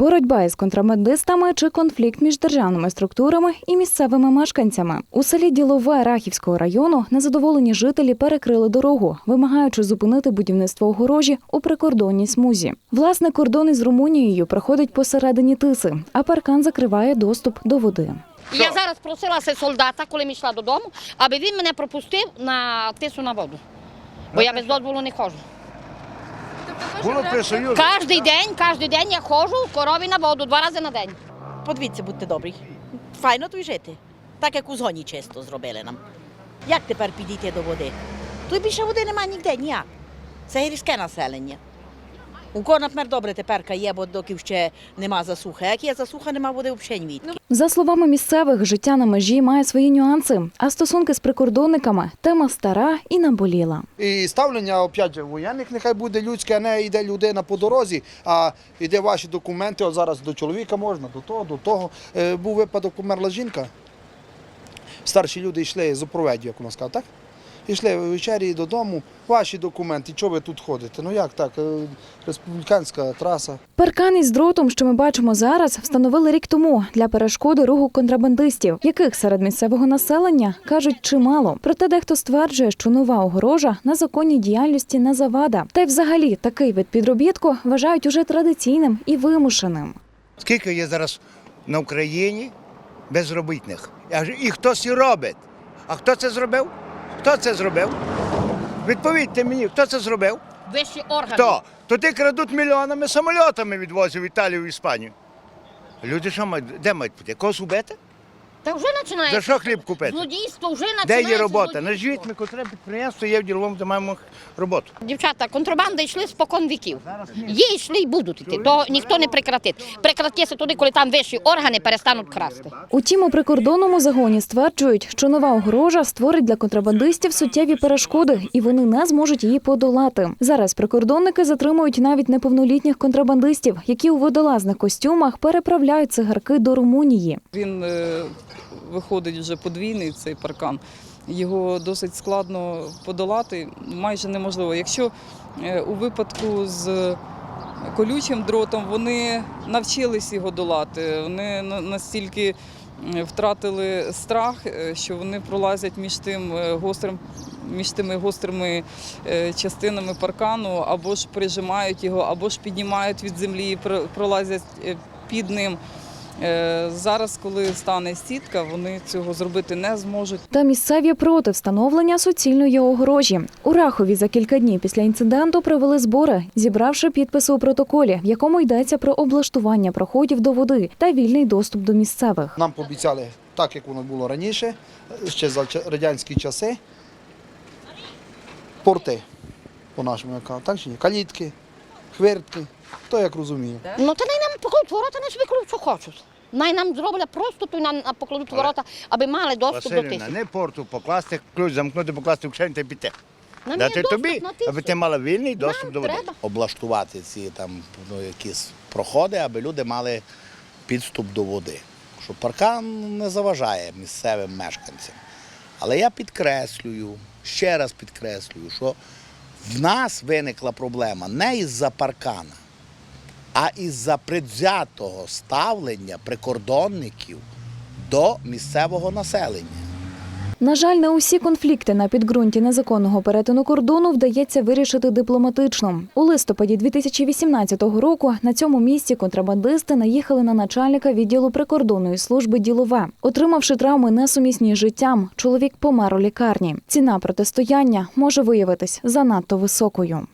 Боротьба із контрабандистами чи конфлікт між державними структурами і місцевими мешканцями у селі Ділове Рахівського району незадоволені жителі перекрили дорогу, вимагаючи зупинити будівництво огорожі у прикордонній смузі. Власне, кордон із Румунією проходить посередині тиси, а паркан закриває доступ до води. Я зараз просилася солдата, коли ми йшла додому, аби він мене пропустив на тису на воду. Бо я без дозволу не ходжу. Було при Союзі. Кожний день, кожен день я ходжу корові на воду два рази на день. Подивіться, будьте добрі. Файно тут жити. Так як у зоні чисто зробили нам. Як тепер підійти до води? Тут більше води немає ніде, ніяк. Це гірське населення. У кого, наприклад, добре тепер є, бо доки ще нема засухи. Як є засуха, нема води взагалі ні відки. За словами місцевих, життя на межі має свої нюанси, а стосунки з прикордонниками тема стара і наболіла. І ставлення опять же, воєнних нехай буде людське, а не йде людина по дорозі, а йде ваші документи. От зараз до чоловіка можна, до того, до того. Був випадок, померла жінка. Старші люди йшли з опроведю, як вона сказала, так? Йшли вечері додому, ваші документи, чого ви тут ходите? Ну як так? Е, Республіканська траса. Паркан із дротом, що ми бачимо зараз, встановили рік тому для перешкоди руху контрабандистів, яких серед місцевого населення кажуть чимало. Проте дехто стверджує, що нова огорожа на законній діяльності не завада. Та й взагалі такий вид підробітку вважають уже традиційним і вимушеним. Скільки є зараз на Україні безробітних? І хтось і робить. А хто це зробив? Хто це зробив? Відповідьте мені, хто це зробив? Вищі органи. Хто? Туди крадуть мільйонами самольотами відвозять в Італію в Іспанію. Люди що мають? Де мають бути? Когось убити? Та вже починається. За що хліб купити? Злодійство вже Де є робота? злодійство. Наживіть ми котре підприємство є в діловому, де маємо роботу. Дівчата, контрабанда йшли спокон віків. Є йшли і будуть йти. То ніхто не прекратить. Прекратиться туди, коли там вищі органи перестануть красти. Утім, у прикордонному загоні стверджують, що нова огорожа створить для контрабандистів суттєві перешкоди, і вони не зможуть її подолати. Зараз прикордонники затримують навіть неповнолітніх контрабандистів, які у водолазних костюмах переправляють цигарки до Румунії. Він е, виходить вже подвійний цей паркан. Його досить складно подолати, майже неможливо. Якщо е, у випадку з колючим дротом вони навчились його долати, вони настільки е, втратили страх, е, що вони пролазять між тим гострим. Між тими гострими частинами паркану або ж прижимають його, або ж піднімають від землі пролазять під ним. Е, Зараз, коли стане сітка, вони цього зробити не зможуть. Та місцеві проти встановлення суцільної огорожі. У Рахові за кілька днів після інциденту провели збори, зібравши підписи у протоколі, в якому йдеться про облаштування проходів до води та вільний доступ до місцевих. Нам пообіцяли, так як воно було раніше, ще за радянські часи, порти, так чи ні? Калітки, хвиртки, то як розумію. Ну та най нам покладуть ворота, не собі кладуть, що хочуть. Най нам зроблять просто, то й нам покладуть ворота, аби мали доступ до Василівна, тису. не порту покласти, ключ замкнути, покласти в кишень та й піти. Нам є Дати доступ тобі, на аби ти мала вільний доступ Нам до води. треба. облаштувати ці там ну, якісь проходи, аби люди мали підступ до води. Що паркан не заважає місцевим мешканцям. Але я підкреслюю, ще раз підкреслюю, що в нас виникла проблема не із-за паркана, а із-за предвзятого ставлення прикордонників до місцевого населення. На жаль, не усі конфлікти на підґрунті незаконного перетину кордону вдається вирішити дипломатично. У листопаді 2018 року на цьому місці контрабандисти наїхали на начальника відділу прикордонної служби ділове. Отримавши травми несумісні з життям, чоловік помер у лікарні. Ціна протистояння може виявитись занадто високою.